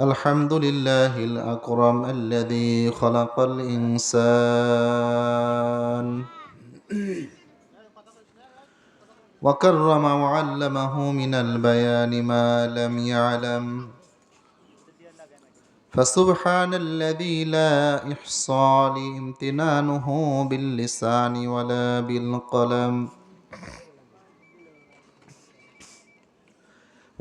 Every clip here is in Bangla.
الحمد لله الأكرم الذي خلق الإنسان. وكرم وعلمه من البيان ما لم يعلم. فسبحان الذي لا إحصى لامتنانه باللسان ولا بالقلم.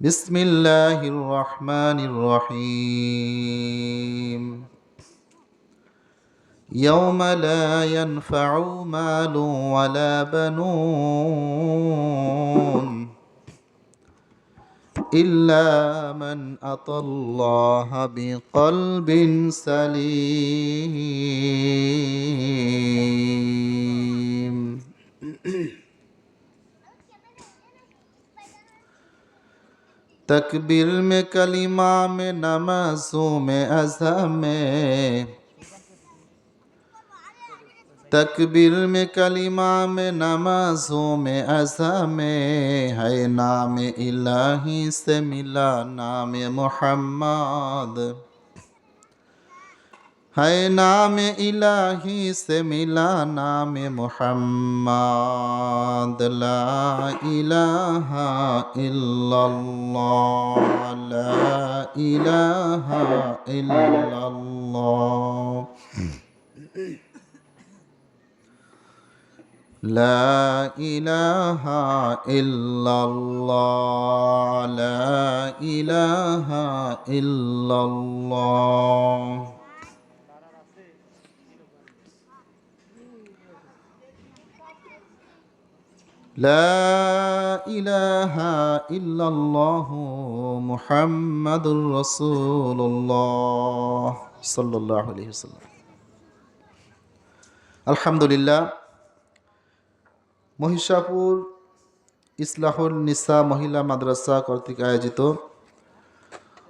بسم الله الرحمن الرحيم. يوم لا ينفع مال ولا بنون إلا من أتى الله بقلب سليم. تکبیر میں کلمہ میں نمازوں میں اظہر میں۔ تکبیر میں کلمہ میں نمازوں میں اظہر میں۔ ہے نام الہی سے ملا نام محمد۔ है नाम इलाही से मिला नाम मोहम्मद ला इलाहा इल्लल्लाह ला इलाहा इल्लल्लाह لا إله إلا الله لا إله إلا الله لا إله إلا الله محمد رسول الله صلى الله عليه وسلم الحمد لله মহিষাপুর ইসলাহুল নিসা মহিলা মাদ্রাসা কর্তৃক আয়োজিত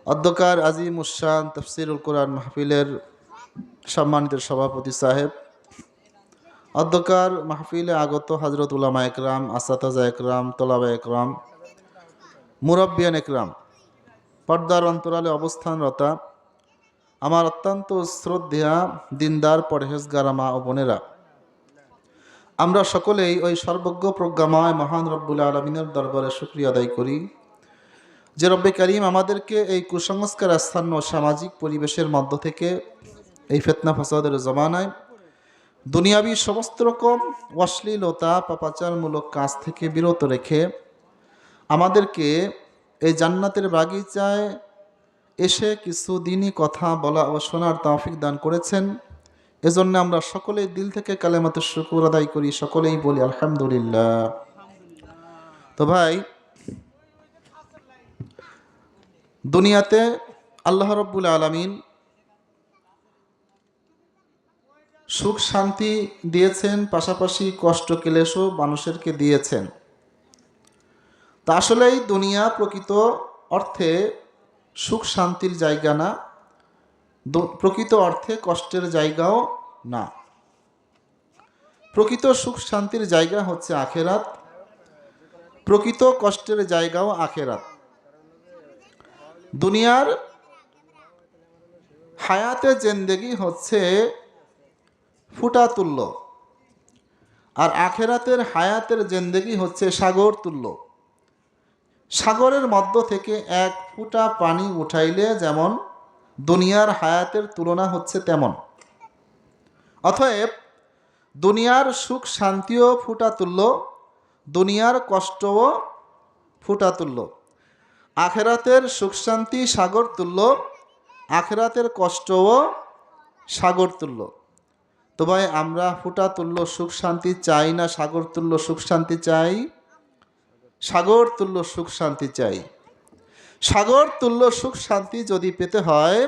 অধ্যকার আজিম উসান তফসিরুল কোরআন মাহফিলের সম্মানিত সভাপতি সাহেব অধ্যকার মাহফিলে আগত হজরত উলামা একরাম, আসাতাজা একরাম, তোলাবা একরাম, মুরব্বিয়ান একরাম। পর্দার অন্তরালে অবস্থানরতা আমার অত্যন্ত শ্রদ্ধেয়া দিনদার পরহেজগার মা ও বোনেরা। আমরা সকলেই ওই সর্বজ্ঞ প্রজ্ঞাময় মহান রব্বুল আলমিনের দরবারে শুক্রিয়া আদায় করি যে রব্বে করিম আমাদেরকে এই কুসংস্কার আস্থান্য সামাজিক পরিবেশের মধ্য থেকে এই ফেতনা ফসাদের জমানায় দুনিয়াবি সমস্ত রকম অশ্লীলতা, পাপাচারমূলক কাজ থেকে বিরত রেখে আমাদেরকে এই জান্নাতের বাগিচায় এসে কিছু দিনই কথা বলা ও শোনার তাফিক দান করেছেন। এজন্য আমরা সকলেই দিল থেকে কালেমাতে শুকুর আদায় করি, সকলেই বলি আলহামদুলিল্লাহ। তো ভাই, দুনিয়াতে আল্লাহ রব্বুল আলমিন সুখ শান্তি দিয়েছেন, পাশাপাশি কষ্ট, ক্লেশও মানুষেরকে দিয়েছেন। তা আসলেই দুনিয়া প্রকৃত অর্থে সুখ শান্তির জায়গা না প্রকৃত অর্থে কষ্টের জায়গাও না। প্রকৃত সুখ শান্তির জায়গা হচ্ছে আখেরাত, প্রকৃত কষ্টের জায়গাও আখেরাত। দুনিয়ার হায়াতে জেন্দেগি হচ্ছে ফুটা তুল্য আর আখেরাতের হায়াতের জেন্দেগি হচ্ছে সাগর তুল্য সাগরের মধ্য থেকে এক ফুটা পানি উঠাইলে যেমন দুনিয়ার হায়াতের তুলনা হচ্ছে তেমন। অতএব দুনিয়ার সুখ শান্তিও ফুটা তুল্য দুনিয়ার কষ্টও ফুটা তুল্য আখেরাতের সুখ শান্তি সাগর তুল্য আখেরাতের কষ্টও সাগর তুল্য তো ভাই আমরা ফুটা তুল্য, সুখ শান্তি চাই না, সাগর তুল্য, সুখ শান্তি চাই। সাগর তুল্য, সুখ শান্তি চাই। সাগর তুল্য, সুখ শান্তি যদি পেতে হয়,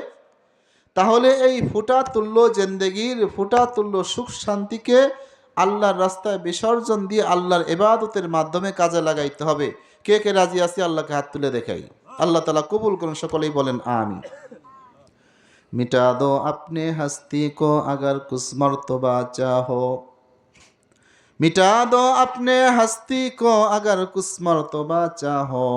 তাহলে এই ফুটা তুল্য জেন্দেগির ফুটা তুল্য, সুখ শান্তিকে আল্লাহর রাস্তায় বিসর্জন দিয়ে আল্লাহর এবাদতের মাধ্যমে কাজে লাগাইতে হবে। কে কে রাজি আছে? আল্লাহকে হাত তুলে দেখাই। আল্লাহ তালা কবুল করুন, সকলেই বলেন আমি मिटा दो अपने हस्ती को अगर कुछ मर्तबा चाहो मिटा दो अपने हस्ती को अगर कुछ मर्तबा चाहो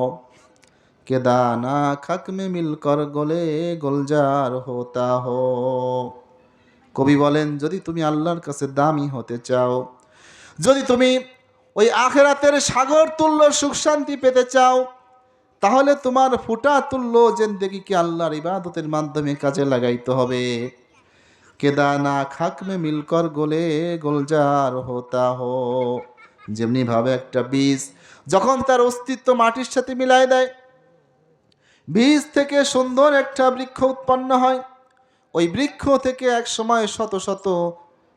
के दाना खक में मिलकर गले गुलजार होता हो কবি বলেন যদি তুমি আল্লাহর কাছে দামি হতে চাও যদি তুমি ওই আখেরাতের সাগর তুল্য সুখ শান্তি পেতে চাও তাহলে তোমার ফুটা তুল্য জেন্দেগিকে আল্লাহর ইবাদতের মাধ্যমে কাজে লাগাইতে হবে। কেদানা খাকমে মিলকর গোলে গোলজার হতা হো। যেমনি ভাবে একটা বীজ যখন তার অস্তিত্ব মাটির সাথে মিলাই দেয়, বীজ থেকে সুন্দর একটা বৃক্ষ উৎপন্ন হয়। ওই বৃক্ষ থেকে এক সময় শত শত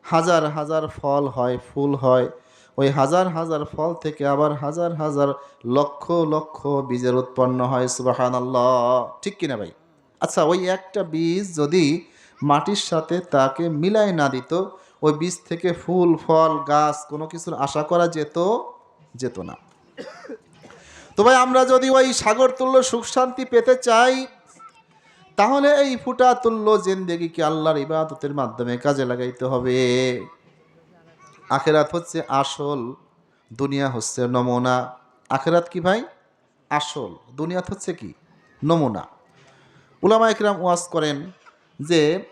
হাজার হাজার ফল হয়, ফুল হয়। ওই হাজার হাজার ফল থেকে আবার হাজার হাজার লক্ষ লক্ষ বীজের উৎপন্ন হয় সুবাহান ঠিক কিনা ভাই? আচ্ছা ওই একটা বীজ যদি মাটির সাথে তাকে মিলাই না দিত, ওই বীজ থেকে ফুল, ফল, গাছ, কোনো কিছুর আশা করা যেত যেত না। তো ভাই, আমরা যদি ওই সাগর তুল্য সুখ শান্তি পেতে চাই, তাহলে এই ফুটা তুল্য জেন্দেগিকে আল্লাহর ইবাদতের মাধ্যমে কাজে লাগাইতে হবে। আখেরাত হচ্ছে আসল, দুনিয়া হচ্ছে নমুনা। আখেরাত কি ভাই? আসল। দুনিয়াত হচ্ছে কি? নমুনা। উলামা একরাম ওয়াজ করেন যে,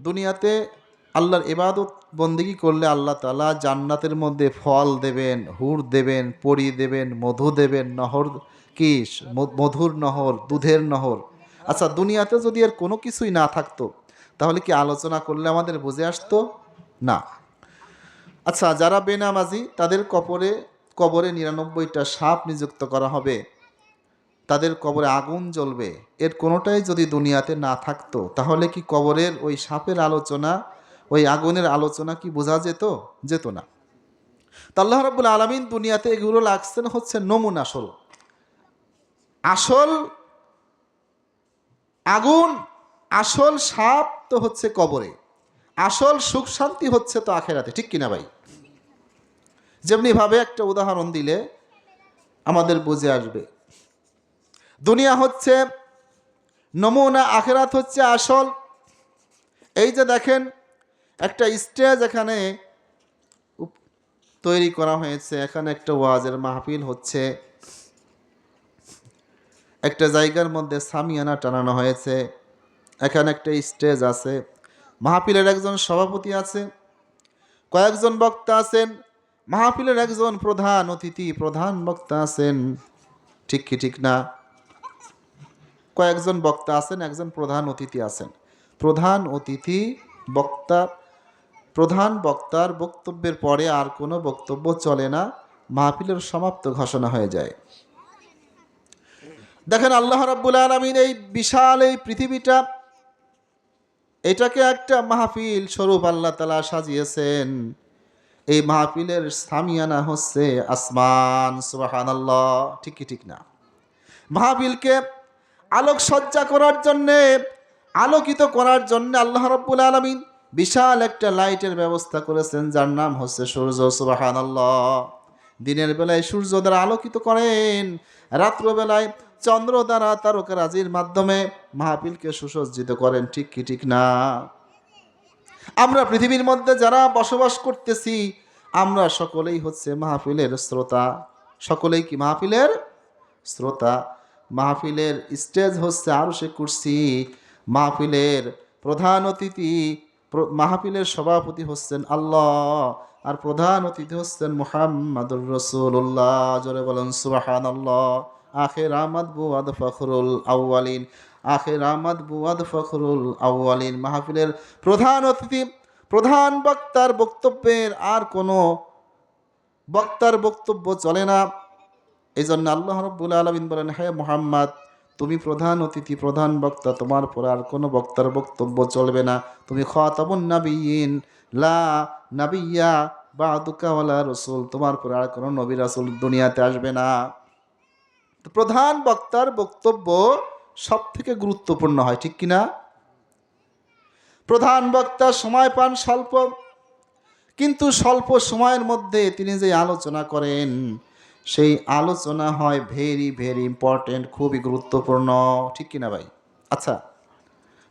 দুনিয়াতে আল্লাহর এবাদত বন্দিগি করলে আল্লাহ তালা জান্নাতের মধ্যে ফল দেবেন, হুর দেবেন, পরি দেবেন, মধু দেবেন, নহর, কি? মধুর নহর, দুধের নহর। আচ্ছা দুনিয়াতে যদি আর কোনো কিছুই না থাকতো, তাহলে কি আলোচনা করলে আমাদের বুঝে আসতো? না। আচ্ছা যারা বেনামাজি, তাদের কবরে কবরে নিরানব্বইটা সাপ নিযুক্ত করা হবে। তাদের কবরে আগুন জ্বলবে। এর কোনোটাই যদি দুনিয়াতে না থাকতো, তাহলে কি কবরের ওই সাপের আলোচনা, ওই আগুনের আলোচনা কি বোঝা যেত? যেত না। তা আল্লাহ রাবুল আলমিন দুনিয়াতে এগুলো লাগছেন হচ্ছে নমুনা আসল। আসল আগুন, আসল সাপ তো হচ্ছে কবরে। আসল সুখ শান্তি হচ্ছে তো আখেরাতে, ঠিক কিনা ভাই? যেমনিভাবে একটা উদাহরণ দিলে আমাদের বুঝে আসবে। দুনিয়া হচ্ছে, নমুনা আখেরাত হচ্ছে আসল। এই যে দেখেন, একটা স্টেজ এখানে তৈরি করা হয়েছে। এখানে একটা ওয়াজের মাহফিল হচ্ছে। একটা জায়গার মধ্যে সামিয়ানা টানানো হয়েছে। এখানে একটা স্টেজ আছে। মাহফিলের একজন সভাপতি আছে। কয়েকজন বক্তা আছেন। মাহফিলের একজন প্রধান অতিথি, প্রধান বক্তা আছেন। ঠিক কি, ঠিক না? কয়েকজন বক্তা আছেন, একজন প্রধান অতিথি আছেন। প্রধান অতিথি, বক্তা, প্রধান বক্তার বক্তব্যের পরে আর কোনো বক্তব্য চলে না। মাহফিলের সমাপ্ত ঘোষণা হয়ে যায়। দেখেন, আল্লাহ রাব্বুল আলমিন এই বিশাল এই পৃথিবীটা, এটাকে একটা মাহফিল স্বরূপ আল্লাহ তালা সাজিয়েছেন। এই মাহফিলের সামিয়ানা হচ্ছে আসমান সুবাহান আল্লাহ ঠিক ঠিক না? মাহফিলকে আলোক সজ্জা করার জন্যে, আলোকিত করার জন্য আল্লাহ রব্বুল আলমিন বিশাল একটা লাইটের ব্যবস্থা করেছেন, যার নাম হচ্ছে সূর্য সুবাহান আল্লাহ দিনের বেলায় সূর্য দ্বারা আলোকিত করেন, রাত্রবেলায় চন্দ্র দ্বারা তারকারাজির মাধ্যমে মাহফিলকে সুসজ্জিত করেন, ঠিক কি, ঠিক না? আমরা পৃথিবীর মধ্যে যারা বসবাস করতেছি, আমরা সকলেই হচ্ছে মাহফিলের শ্রোতা। সকলেই কি মাহফিলের শ্রোতা? মাহফিলের স্টেজ হচ্ছে আরও সে কুর্সি। মাহফিলের প্রধান অতিথি মাহফিলের সভাপতি হচ্ছেন আল্লাহ। আর প্রধান অতিথি হচ্ছেন মোহাম্মদুর রসুল্লাহ জোরে বলেন সুবাহান আল্লাহ আখের আহমদ বুয়াদ ফখরুল আউয়ালিন। আখের আহমদ বুয়াদ ফখরুল আউয়ালিন। মাহফিলের প্রধান অতিথি, প্রধান বক্তার বক্তব্যের আর কোনো বক্তার বক্তব্য চলে না। এই জন্য আল্লাহ রব্বুল আলমিন বলেন, হে মোহাম্মদ, তুমি প্রধান অতিথি, প্রধান বক্তা, তোমার পরে আর কোনো বক্তার বক্তব্য চলবে না। তুমি খতাবুন নাবিয়িন লা নাবিয়া বা দুকাওয়ালা রসুল, তোমার পরে আর কোনো নবী রাসুল দুনিয়াতে আসবে না। প্রধান বক্তার বক্তব্য সব থেকে গুরুত্বপূর্ণ হয়, ঠিক কিনা? প্রধান বক্তা সময় পান স্বল্প, কিন্তু স্বল্প সময়ের মধ্যে তিনি যে আলোচনা করেন, সেই আলোচনা হয় ভেরি ভেরি ইম্পর্টেন্ট খুবই গুরুত্বপূর্ণ, ঠিক কিনা ভাই? আচ্ছা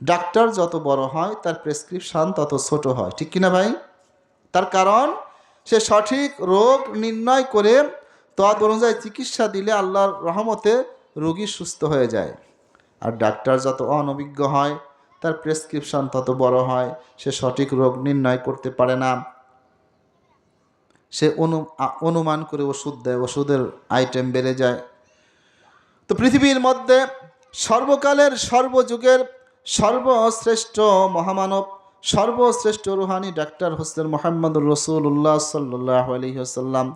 ডাক্তার যত বড় হয়, তার প্রেসক্রিপশন তত ছোট হয়, ঠিক কিনা ভাই? তার কারণ, সে সঠিক রোগ নির্ণয় করে তদ অনুযায়ী চিকিৎসা দিলে আল্লাহর রহমতে রোগী সুস্থ হয়ে যায়। আর ডাক্তার যত অনভিজ্ঞ হয়, তার প্রেসক্রিপশন তত বড় হয়, সে সঠিক রোগ নির্ণয় করতে পারে না। সে অনু অনুমান করে ওষুধ দেয়, ওষুধের আইটেম বেড়ে যায়। তো পৃথিবীর মধ্যে সর্বকালের সর্বযুগের সর্বশ্রেষ্ঠ মহামানব, সর্বশ্রেষ্ঠ রুহানি ডাক্তার হোসেন মোহাম্মদ রসুল্লাহ সাল্লাহ আলহিহাসাল্লাম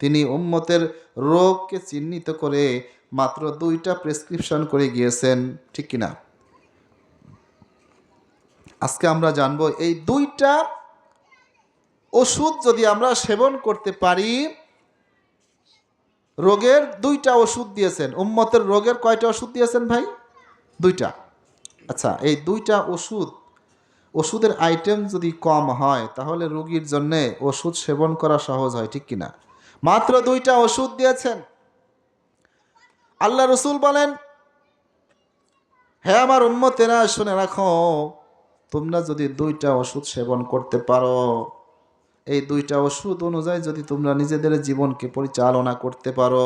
তিনি উম্মতের রোগকে চিহ্নিত করে মাত্র দুইটা প্রেসক্রিপশন করে গিয়েছেন, ঠিক কিনা? আজকে আমরা জানব এই দুইটা ওষুধ যদি আমরা সেবন করতে পারি, রোগের দুইটা ওষুধ দিয়েছেন। উম্মতের রোগের কয়টা ওষুধ দিয়েছেন ভাই? দুইটা। আচ্ছা এই দুইটা ওষুধ, ওষুধের আইটেম যদি কম হয়, তাহলে রোগীর জন্যে ওষুধ সেবন করা সহজ হয়, ঠিক কিনা? মাত্র দুইটা ওষুধ দিয়েছেন। আল্লাহ রসুল বলেন হ্যাঁ আমার উম্মতেরা, শুনে রাখো, তোমরা যদি দুইটা ওষুধ সেবন করতে পারো, এই দুইটা ওষুধ অনুযায়ী যদি তোমরা নিজেদের জীবনকে পরিচালনা করতে পারো,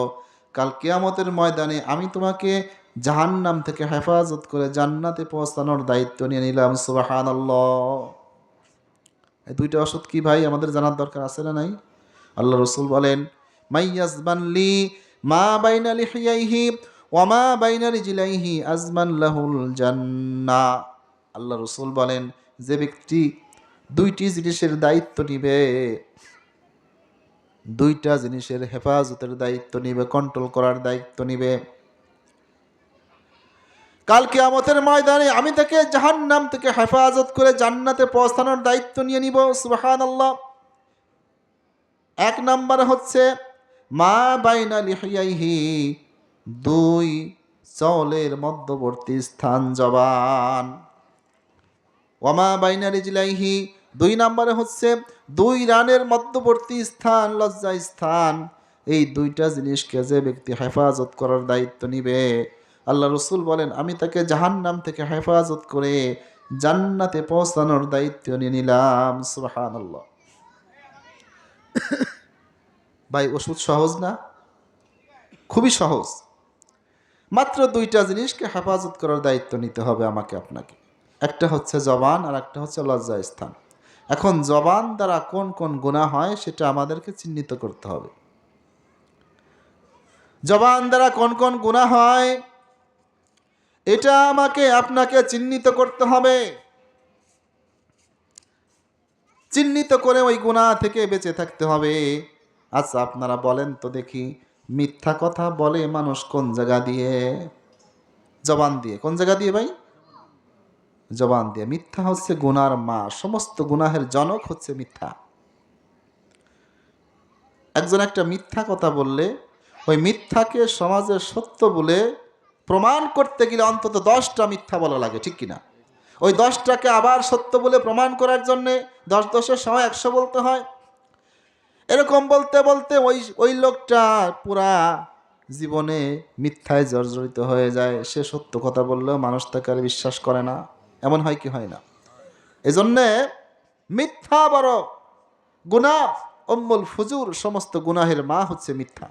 কাল কেয়ামতের ময়দানে আমি তোমাকে জাহান্নাম থেকে হেফাজত করে জান্নাতে পৌঁছানোর দায়িত্ব নিয়ে নিলাম সুবাহান এই দুইটা ওষুধ কি ভাই, আমাদের জানার দরকার আছে না নাই? আল্লাহ রসুল বলেন মাইয়াজবানলি মা বাইনা লিহিয়াইহি ওয়ামা বাইনা আজমান লাহুল জান্না। আল্লাহ রসুল বলেন, যে ব্যক্তি দুইটি জিনিসের দায়িত্ব নিবে, দুইটা জিনিসের হেফাজতের দায়িত্ব নিবে কন্ট্রোল করার দায়িত্ব নিবে। কাল কিয়ামতের ময়দানে আমি তাকে জাহান্নাম থেকে হেফাজত করে জান্নাতে পৌঁছানোর দায়িত্ব নিয়ে নিব সুবাহান আল্লাহ এক নাম্বার হচ্ছে, মা বাইনা লিহিয়াইহি, দুই চলের মধ্যবর্তী স্থান জবান। ওয়ামা বাইনারি জিলাইহি দুই নম্বরে হচ্ছে, দুই রানের মধ্যবর্তী স্থান, লজ্জা স্থান। এই দুইটা জিনিসকে যে ব্যক্তি হেফাজত করার দায়িত্ব নিবে, আল্লাহ রসুল বলেন, আমি তাকে জাহান্নাম থেকে হেফাজত করে জান্নাতে পৌঁছানোর দায়িত্ব নিয়ে নিলাম। সুবাহান ভাই, ওষুধ সহজ না? খুবই সহজ। মাত্র দুইটা জিনিসকে হেফাজত করার দায়িত্ব নিতে হবে আমাকে আপনাকে। একটা হচ্ছে জবান আর একটা হচ্ছে লজ্জা স্থান। এখন জবান দ্বারা কোন কোন গুণা হয় সেটা আমাদেরকে চিহ্নিত করতে হবে। জবান দ্বারা কোন কোন গুণা হয়, এটা আমাকে আপনাকে চিহ্নিত করতে হবে। চিহ্নিত করে ওই গুণা থেকে বেঁচে থাকতে হবে। আচ্ছা আপনারা বলেন তো দেখি, মিথ্যা কথা বলে মানুষ কোন জায়গা দিয়ে? জবান দিয়ে। কোন জায়গা দিয়ে ভাই? জবান দিয়ে। মিথ্যা হচ্ছে গুনার মা। সমস্ত গুনাহের জনক হচ্ছে মিথ্যা। একজন একটা মিথ্যা কথা বললে, ওই মিথ্যাকে সমাজের সত্য বলে প্রমাণ করতে গেলে অন্তত দশটা মিথ্যা বলা লাগে, ঠিক কিনা? ওই দশটাকে আবার সত্য বলে প্রমাণ করার জন্যে দশ দশের সময় একশো বলতে হয়। এরকম বলতে বলতে ওই ওই লোকটা পুরা জীবনে মিথ্যায় জর্জরিত হয়ে যায়। সে সত্য কথা বললেও মানুষ তাকে আর বিশ্বাস করে না। এমন হয় কি হয় না? এজন্যে মিথ্যা বড় গুণা অম্মুল ফুজুর সমস্ত গুনাহের মা হচ্ছে মিথ্যা।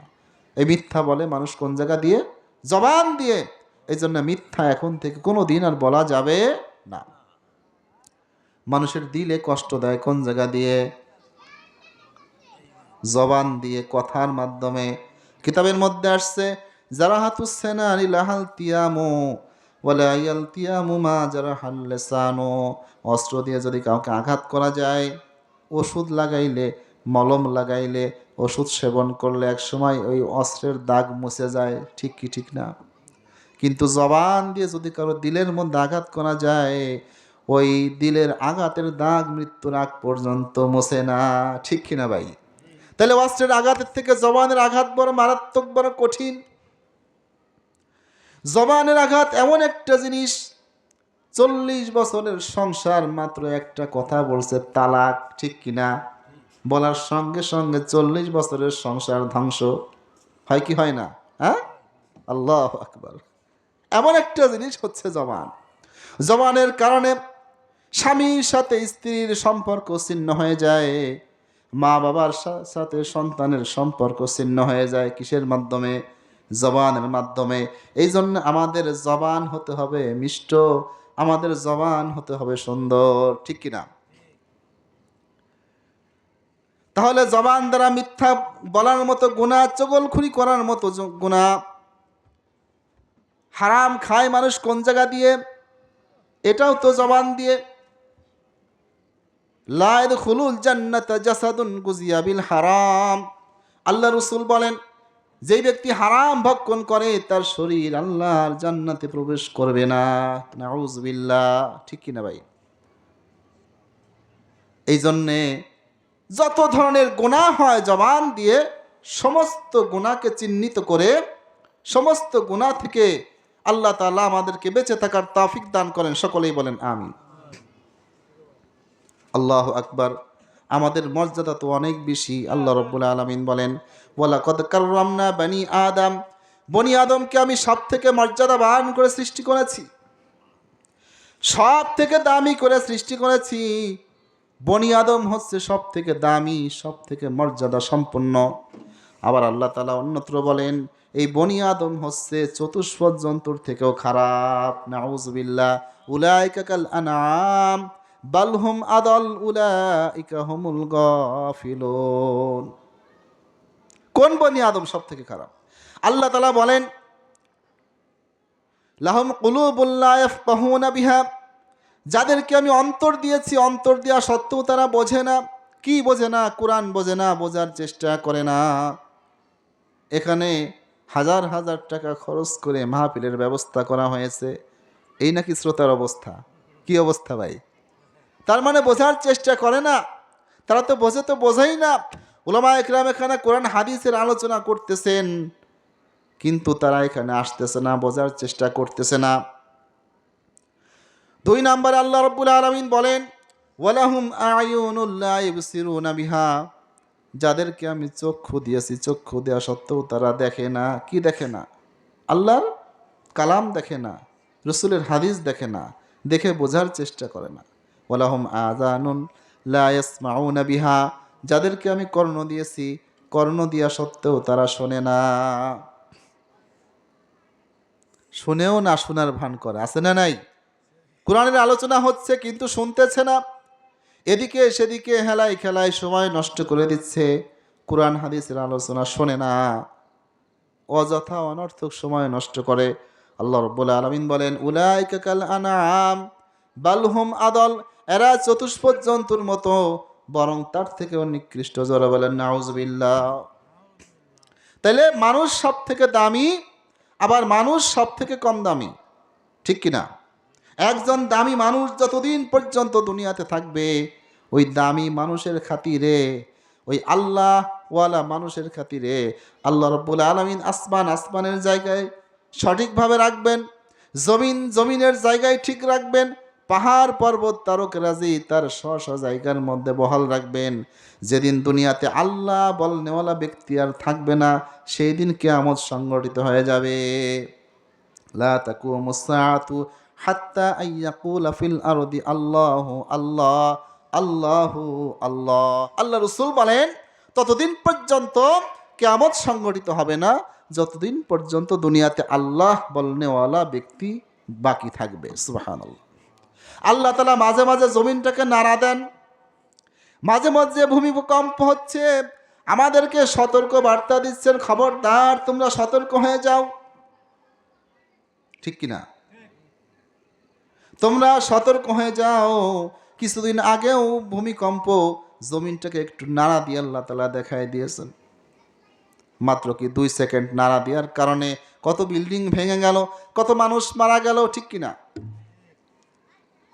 এই মিথ্যা বলে মানুষ কোন জায়গা দিয়ে? জবান দিয়ে। এই জন্য মিথ্যা এখন থেকে কোনো দিন আর বলা যাবে না। মানুষের দিলে কষ্ট দেয় কোন জায়গা দিয়ে? জবান দিয়ে কথার মাধ্যমে। কিতাবের মধ্যে আসছে যারা লাহাল তিয়ামো বলে আইয়াল তিয়ামু মা যারা অস্ত্র দিয়ে যদি কাউকে আঘাত করা যায়, ওষুধ লাগাইলে, মলম লাগাইলে, ওষুধ সেবন করলে এক সময় ওই অস্ত্রের দাগ মুছে যায়। ঠিক কি ঠিক না? কিন্তু জবান দিয়ে যদি কারও দিলের মধ্যে আঘাত করা যায়, ওই দিলের আঘাতের দাগ মৃত্যুর আগ পর্যন্ত মোছে না। ঠিক কিনা ভাই? তাহলে অস্ত্রের আঘাতের থেকে জবানের আঘাত বড় মারাত্মক, বড় কঠিন। জবানের আঘাত এমন একটা জিনিস, চল্লিশ বছরের সংসার মাত্র একটা কথা বলছে, তালাক। ঠিক কিনা বলার সঙ্গে সঙ্গে চল্লিশ বছরের সংসার ধ্বংস। হয় কি হয় না? হ্যাঁ? আল্লাহ আকবার। এমন একটা জিনিস হচ্ছে জবান। জবানের কারণে স্বামীর সাথে স্ত্রীর সম্পর্ক ছিন্ন হয়ে যায়, মা বাবার সাথে সন্তানের সম্পর্ক ছিন্ন হয়ে যায় কিসের মাধ্যমে? জবানের মাধ্যমে। এই জন্য আমাদের জবান হতে হবে মিষ্ট, আমাদের জবান হতে হবে সুন্দর, ঠিক কিনা? তাহলে জবান দ্বারা মিথ্যা বলার মতো গুণা চগলখুরি করার মতো গুণা হারাম খায় মানুষ কোন জায়গা দিয়ে? এটাও তো জবান দিয়ে। লায়দ খুলুল জান্নাত জাসাদুন গুজিয়া বিল হারাম। আল্লাহ রসুল বলেন, যেই ব্যক্তি হারাম ভক্ষণ করে, তার শরীর আল্লাহর জান্নাতে প্রবেশ করবে না। নাউজবিল্লাহ ঠিক কিনা ভাই? এই জন্যে যত ধরনের গুনাহ হয় জবান দিয়ে, সমস্ত গুনাহকে চিহ্নিত করে, সমস্ত গুনাহ থেকে আল্লাহ তালা আমাদেরকে বেঁচে থাকার তাফিক দান করেন, সকলেই বলেন আমি আল্লাহ আকবার। আমাদের মর্যাদা তো অনেক বেশি, আল্লাহ রব্বুল আলমিন বলেন বলা কদ কাররামনা বানি আদম। বনি আদমকে আমি সব থেকে মর্যাদাবান করে সৃষ্টি করেছি সব থেকে দামি করে সৃষ্টি করেছি। বনি আদম হচ্ছে সব থেকে দামি সব থেকে মর্যাদা সম্পন্ন আবার আল্লাহ তালা অন্যত্র বলেন এই বনি আদম হচ্ছে চতুষ্পদ জন্তুর থেকেও খারাপ। নাউজবিল্লা উলাইকা কাল আনাম। বালহুম আদল উলাইকা হুমুল গাফিলুন। কোন বনি আদম সব থেকে খারাপ? আল্লাহ তালা বলেন, লাহম কুলুবুল্লাহ ইয়াফকাহুনা বিহা। যাদেরকে আমি অন্তর দিয়েছি, অন্তর দেওয়া সত্ত্বেও তারা বোঝে না। কি বোঝে না? কোরআন বোঝে না, বোঝার চেষ্টা করে না। এখানে হাজার হাজার টাকা খরচ করে মাহফিলের ব্যবস্থা করা হয়েছে। এই নাকি শ্রোতার অবস্থা? কি অবস্থা ভাই? তার মানে বোঝার চেষ্টা করে না। তারা তো বোঝে তো বোঝাই না। ওলামা একরাম এখানে কোরআন, হাদিসের আলোচনা করতেছেন। কিন্তু তারা এখানে আসতেছে না, বোঝার চেষ্টা করতেছে না। দুই নাম্বার আল্লাহ রব্বুল আলমিন বলেন, ওয়ালাহুম আয়ুনুল্লাহ বিহা। যাদেরকে আমি চক্ষু দিয়েছি, চক্ষু দেওয়া সত্ত্বেও তারা দেখে না। কি দেখে না? আল্লাহর কালাম দেখে না, রসুলের হাদিস দেখে না, দেখে বোঝার চেষ্টা করে না। ওলাহম আজানুন লায়াসমাউনা বিহা, যাদেরকে আমি কর্ণ দিয়েছি, কর্ণ দিয়া সত্ত্বেও তারা শোনে না। শুনেও না, শোনার ভান করে। আছে না নাই? কোরআনের আলোচনা হচ্ছে, কিন্তু শুনতেছে না। এদিকে সেদিকে হেলায় খেলায় সময় নষ্ট করে দিচ্ছে। কোরআন, হাদিসের আলোচনা শোনে না। অযথা অনর্থক সময় নষ্ট করে। আল্লাহ রব্বুল আলমিন বলেন, উলাইকা কাল আনাম বালহুম আদল। এরা চতুষ্পদ জন্তুর মতো, বরং তার থেকেও নিকৃষ্ট জোরা বলেন, নাউজবিল্লাহ। তাইলে মানুষ সব থেকে দামি, আবার মানুষ সব থেকে কম দামি, ঠিক কিনা? একজন দামি মানুষ যতদিন পর্যন্ত দুনিয়াতে থাকবে, ওই দামি মানুষের খাতিরে, ওই আল্লাহ ওয়ালা মানুষের খাতিরে আল্লাহ রব্বুল আলমিন আসমান আসমানের জায়গায় সঠিকভাবে রাখবেন, জমিন জমিনের জায়গায় ঠিক রাখবেন, পাহাড় পর্বত তারক রাজি তার স্ব স্ব জায়গার মধ্যে বহাল রাখবেন। যেদিন দুনিয়াতে আল্লাহ বল নেওয়ালা ব্যক্তি আর থাকবে না, সেই দিন কে কেয়ামত সংগঠিত হয়ে যাবে। লা তাকুমু সাআতু হাত্তা আইয়াকুলা ফিল আরদি আল্লাহু আল্লাহ আল্লাহু আল্লাহ। আল্লাহ রসুল বলেন, ততদিন পর্যন্ত কেয়ামত সংগঠিত হবে না, যতদিন পর্যন্ত দুনিয়াতে আল্লাহ বলনেওয়ালা ব্যক্তি বাকি থাকবে। সুবাহান আল্লাহ তালা মাঝে মাঝে জমিনটাকে নাড়া দেন। মাঝে মাঝে ভূমিকম্প হচ্ছে। আমাদেরকে সতর্ক বার্তা দিচ্ছেন, খবরদার, তোমরা সতর্ক হয়ে যাও। ঠিক কিনা? তোমরা সতর্ক হয়ে যাও। কিছুদিন আগেও ভূমিকম্প জমিনটাকে একটু নাড়া দিয়ে আল্লাহ তালা দেখায় দিয়েছেন। মাত্র কি দুই সেকেন্ড নাড়া দেওয়ার কারণে কত বিল্ডিং ভেঙে গেল, কত মানুষ মারা গেল, ঠিক কিনা?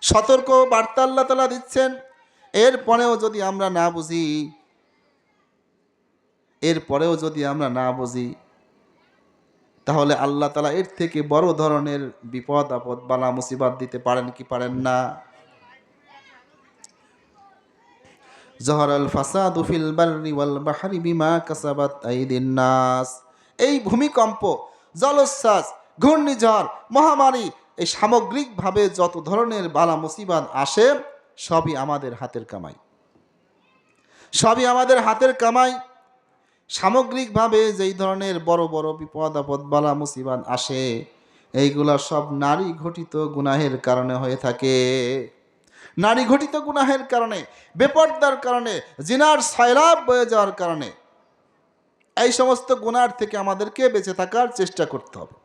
সতর্ক বার্তা আল্লাহ তালা দিচ্ছেন। এরপরেও যদি আমরা না বুঝি, এরপরেও যদি আমরা না বুঝি তাহলে আল্লাহ তালা এর থেকে বড় ধরনের বিপদ, আপদ, বালা মুসিবাদ দিতে পারেন কি পারেন না? জহরাল ফাসাদ ফিল বাররি ওয়াল বাহরি বিমা কাসাবাত আইদিন নাস। এই ভূমিকম্প, জলোচ্ছ্বাস, ঘূর্ণিঝড়, মহামারী, এই সামগ্রিকভাবে যত ধরনের বালা, মুসিবাত আসে, সবই আমাদের হাতের কামাই। সবই আমাদের হাতের কামাই। সামগ্রিকভাবে যেই ধরনের বড় বড় বিপদ, আপদ, বালা, মুসিবাত আসে, এইগুলা সব নারী ঘটিত গুনাহের কারণে হয়ে থাকে। নারী ঘটিত গুনাহের কারণে, বেপর্দার কারণে, জিনার সয়লাভ বয়ে যাওয়ার কারণে এই সমস্ত গুনার থেকে আমাদেরকে বেঁচে থাকার চেষ্টা করতে হবে।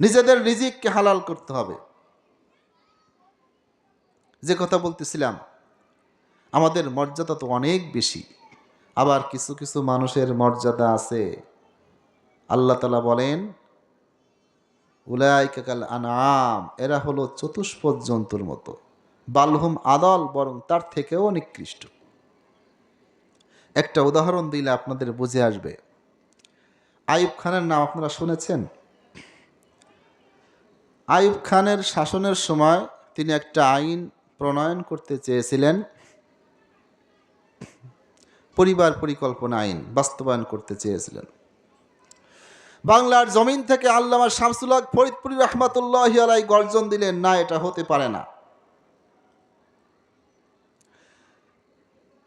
নিজেদের রিজিককে হালাল করতে হবে। যে কথা বলতেছিলাম, আমাদের মর্যাদা তো অনেক বেশি। আবার কিছু কিছু মানুষের মর্যাদা আছে। আল্লাহ তালা বলেন উলাইকাকাল আনাম এরা হলো চতুষ্পদ জন্তুর মতো। বালহুম আদল, বরং তার থেকেও নিকৃষ্ট। একটা উদাহরণ দিলে আপনাদের বুঝে আসবে। আইব খানের নাম আপনারা শুনেছেন? আইব খানের শাসনের সময় তিনি একটা আইন প্রণয়ন করতে চেয়েছিলেন। পরিবার পরিকল্পনা আইন বাস্তবায়ন করতে চেয়েছিলেন। বাংলার জমিন থেকে আল্লামা শামসুল হক ফরিদপুরি রহমাতুল্লাহ আলাই গর্জন দিলেন, না, এটা হতে পারে না।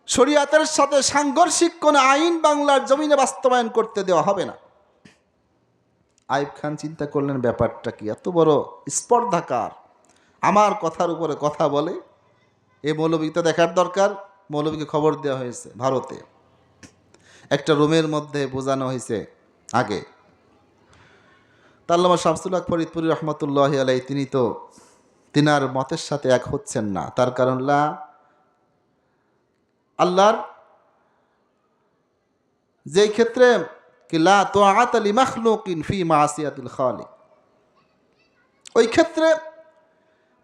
শরিয়াতের সাথে সাংঘর্ষিক কোন আইন বাংলার জমিনে বাস্তবায়ন করতে দেওয়া হবে না। আইব খান চিন্তা করলেন, ব্যাপারটা কি এত বড় স্পর্ধাকার? আমার কথার উপরে কথা বলে, এ মৌলবীকে তো দেখার দরকার। মৌলবীকে খবর দেওয়া হয়েছে ভারতে। একটা রুমের মধ্যে বোঝানো হয়েছে আগে। তাল্লামা শামসুল হক ফরিদপুরি রহমতুল্লাহ আলাই তিনি তো তিনার মতের সাথে এক হচ্ছেন না। তার কারণ লা আল্লাহর যেই ক্ষেত্রে কি লা তো আতালি মাখলুকিন ফি মাসিয়াতুল খালিক। ওই ক্ষেত্রে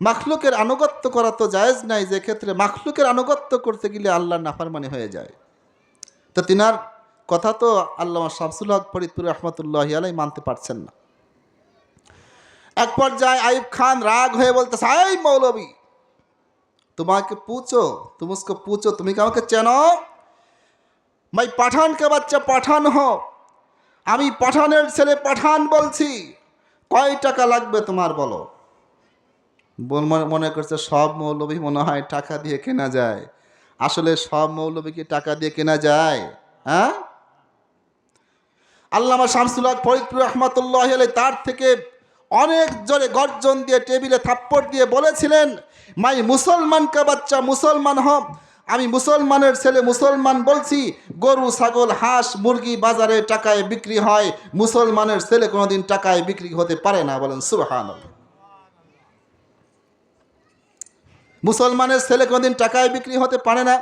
মাখলুকের আনুগত্য করা তো জায়েজ নাই, যে ক্ষেত্রে মাখলুকের আনুগত্য করতে গেলে আল্লাহর নাফারমানি হয়ে যায়। তো তিনার কথা তো আল্লাহ শামসুল হক ফরিদপুর রহমতুল্লাহ আলাই মানতে পারছেন না। এক পর্যায়ে আইব খান রাগ হয়ে বলতে সাই মৌলবী, তোমাকে পুচো, তুমুসকে পুচো, তুমি কাউকে আমাকে চেনো? মাই পাঠানকে বাচ্চা, পাঠান হ। আমি পাঠানের ছেলে পাঠান বলছি। কয় টাকা লাগবে তোমার বলো? মনে- করছে, সব মৌলবী মনে হয় টাকা দিয়ে কেনা যায়। আসলে সব মৌলবী কি টাকা দিয়ে কেনা যায়? হ্যাঁ? আল্লামা শামসুল হক ফরিদপুর রহমতুল্লাহ তার থেকে অনেক জোরে গর্জন দিয়ে টেবিলে থাপ্পড় দিয়ে বলেছিলেন, মাই মুসলমান কা বাচ্চা, মুসলমান হব আমি মুসলমানের ছেলে, মুসলমান বলছি, গরু, ছাগল, হাঁস, মুরগি বাজারে টাকায় বিক্রি হয়। মুসলমানের ছেলে কোনোদিন টাকায় বিক্রি হতে পারে না। বলেন সুবহান মুসলমানের ছেলে কোনোদিন টাকায় বিক্রি হতে পারে না।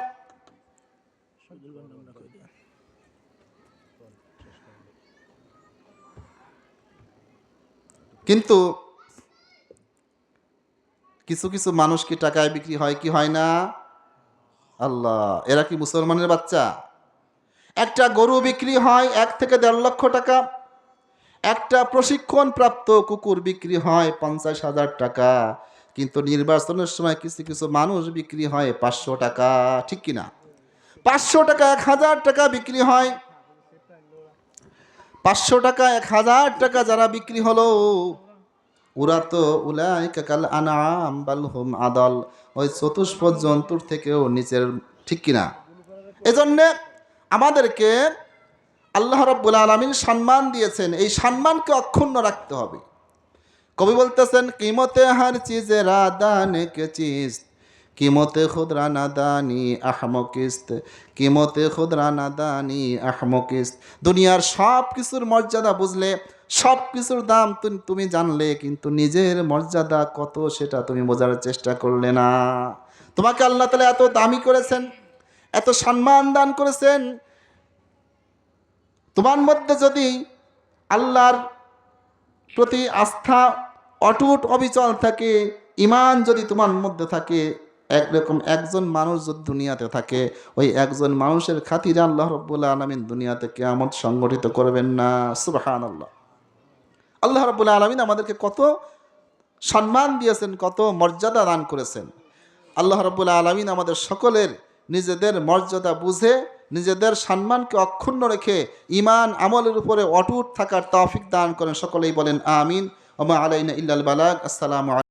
কিন্তু কিছু কিছু মানুষ কি টাকায় বিক্রি হয়, কি হয় না? আল্লাহ, এরা কি মুসলমানের বাচ্চা? একটা গরু বিক্রি হয় এক থেকে দেড় লক্ষ টাকা, একটা প্রশিক্ষণ প্রাপ্ত কুকুর বিক্রি হয় পঞ্চাশ হাজার টাকা কিন্তু নির্বাচনের সময় কিছু কিছু মানুষ বিক্রি হয় পাঁচশো টাকা, ঠিক কিনা? পাঁচশো টাকা, এক হাজার টাকা বিক্রি হয়। পাঁচশো টাকা, এক হাজার টাকা যারা বিক্রি হলো, ওরা তো উলাই কাকাল আনাম বালহুম আদল, ওই চতুষ্পদ জন্তুর থেকেও নিচের, ঠিক কিনা? এজন্যে আমাদেরকে আল্লাহ রব্বুল আলমিন সম্মান দিয়েছেন। এই সম্মানকে অক্ষুণ্ণ রাখতে হবে। কবি বলতেছেন, কিমতে হার চিজে রাদানে কে চিজ? কিমতে খুদরা নাদানি আহমকিস্ত কিমতে খুদরা নাদানি আহমকিস্ত দুনিয়ার সব কিছুর মর্যাদা বুঝলে সব কিছুর দাম তুমি জানলে, কিন্তু নিজের মর্যাদা কত সেটা তুমি বোঝার চেষ্টা করলে না। তোমাকে আল্লাহ তালা এত দামি করেছেন, এত সম্মান দান করেছেন। তোমার মধ্যে যদি আল্লাহর প্রতি আস্থা অটুট অবিচল থাকে, ইমান যদি তোমার মধ্যে থাকে, একরকম একজন মানুষ যদি দুনিয়াতে থাকে, ওই একজন মানুষের খাতিরে আল্লাহ রব্বুল্লাহ আলমিন দুনিয়াতে কেয়ামত সংগঠিত করবেন না। সুবাহান আল্লাহ আল্লাহ রব্বুল্লাহ আলমিন আমাদেরকে কত সম্মান দিয়েছেন, কত মর্যাদা দান করেছেন। আল্লাহ রব্বুল্লাহ আলমিন আমাদের সকলের নিজেদের মর্যাদা বুঝে, নিজেদের সম্মানকে অক্ষুণ্ণ রেখে, ইমান আমলের উপরে অটুট থাকার তৌফিক দান করেন। সকলেই বলেন, আমিন। وما علينا إلا البلاغ. السلام عليكم.